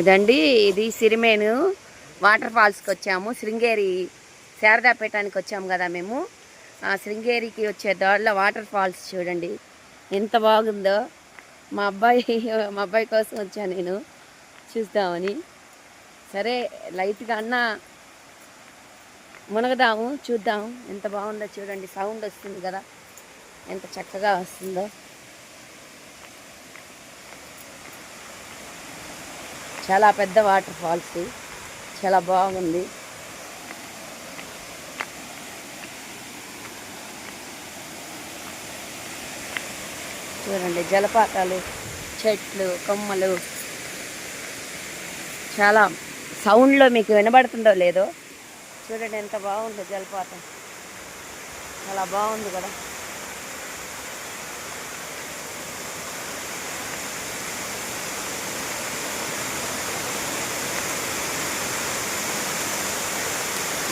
ఇదండి ఇది సిరిమేను. వాటర్ ఫాల్స్కి వచ్చాము. శృంగేరి శారదాపేటానికి వచ్చాము కదా మేము. ఆ శృంగేరికి వచ్చే దారిలో వాటర్ ఫాల్స్ చూడండి. ఎంత బాగుందో. మా అబ్బాయి మా అబ్బాయి కోసం వచ్చాను నేను. చూద్దామని. సరే లైట్గా అన్న మునగదాము చూద్దాం. ఎంత బాగుందో చూడండి. సౌండ్ వస్తుంది కదా. ఎంత చక్కగా వస్తుందో. చాలా పెద్ద వాటర్ ఫాల్స్. చాలా బాగుంది. చూడండి జలపాతాలు చెట్లు కొమ్మలు. చాలా సౌండ్లో మీకు వినబడుతుందో లేదో చూడండి ఎంత బాగుందో జలపాతం. చాలా బాగుంది కదా.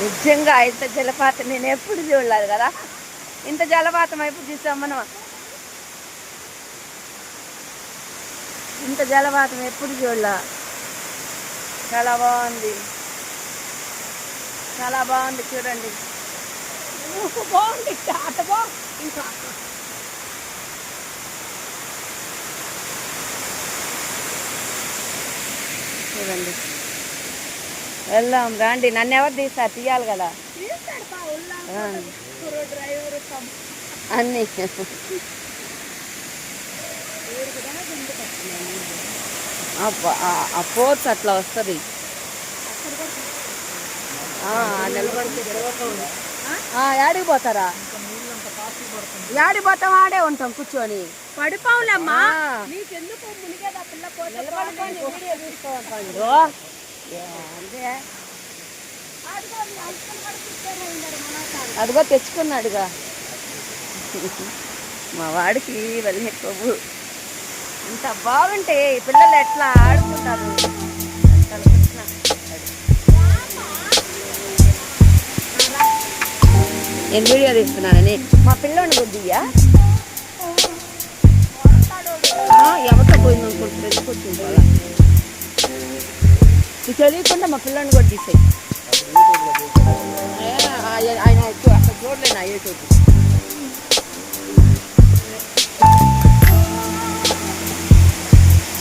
నిజంగా ఇంత జలపాతం నేను ఎప్పుడు చూడలేదు కదా? ఇంత జలపాతం ఎప్పుడు చూసాం మనం? ఇంత జలపాతం ఎప్పుడు చూడలా? చాలా బాగుంది. చాలా బాగుంది చూడండి. బాగుంది. అట బా ఇంకా. చూడండి. వెళ్దాం రండి. నన్ను ఎవరు తీస్తారు తీయాలి కదా. అన్నీ. ఆ- ఫోర్స్ అట్లా వస్తుంది. యాడికి పోతారా? యాడికి పోతాం ఆడే ఉంటాం కూర్చొని. పడిపోవులమ్మా అదిగో తెచ్చుకున్నాడుగా. మా వాడికి వెళ్ళే కొవ్వు ఇంత బాగుంటే పిల్లలు ఎట్లా ఆడుకుంటారు? నేను వీడియో తీస్తున్నానని మా పిల్లని కొద్దిగా ఎవరితో పోయింది అనుకుంటుంది ఎందుకు వచ్చింది? నీకు తెలియకుండా మా పిల్లల్ని కూడా తీసాయి. ఆయన ఆయన ఎక్కువ అసలు చూడలేను ఆ యూట్యూబ్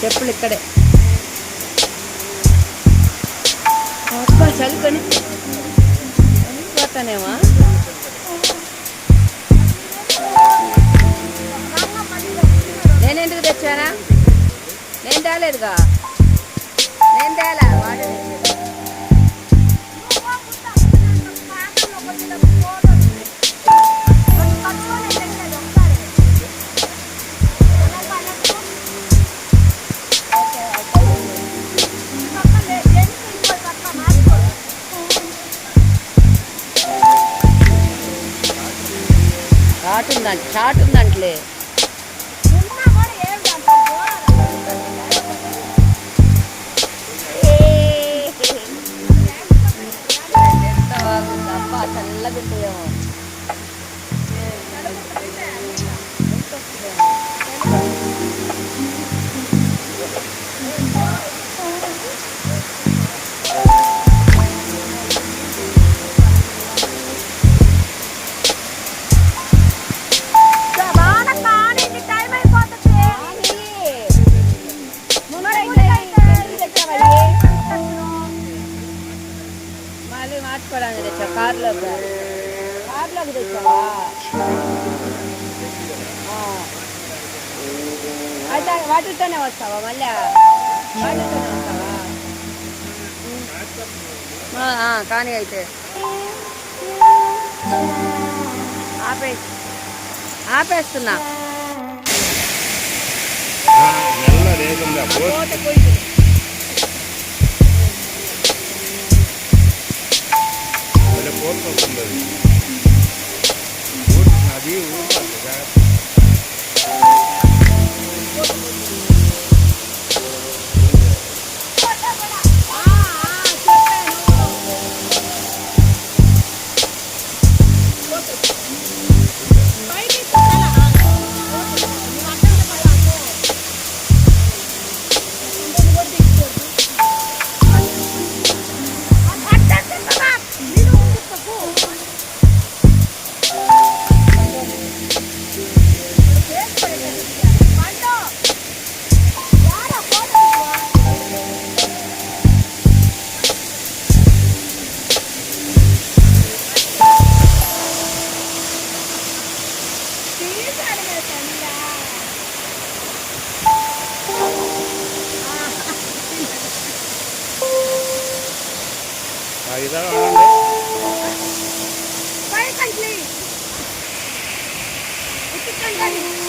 చెప్పులు ఇక్కడే. అక్క చలుకొని పోతానేమా నేనెందుకు తెచ్చానా? నేను రాలేదుగా. నేను తేలా తెచ్చాడు. షార్ట్ ఉందంట ఉందంటలే బాగుంది కార్లోకి తెచ్చావా. అయితే వాటితోనే వస్తావా మళ్ళీ వాటితోనే వస్తావా కానీ అయితే ఆపే ఆపేస్తున్నా పోయింది olmasın dedi. Bu tabii olmaz. Bye.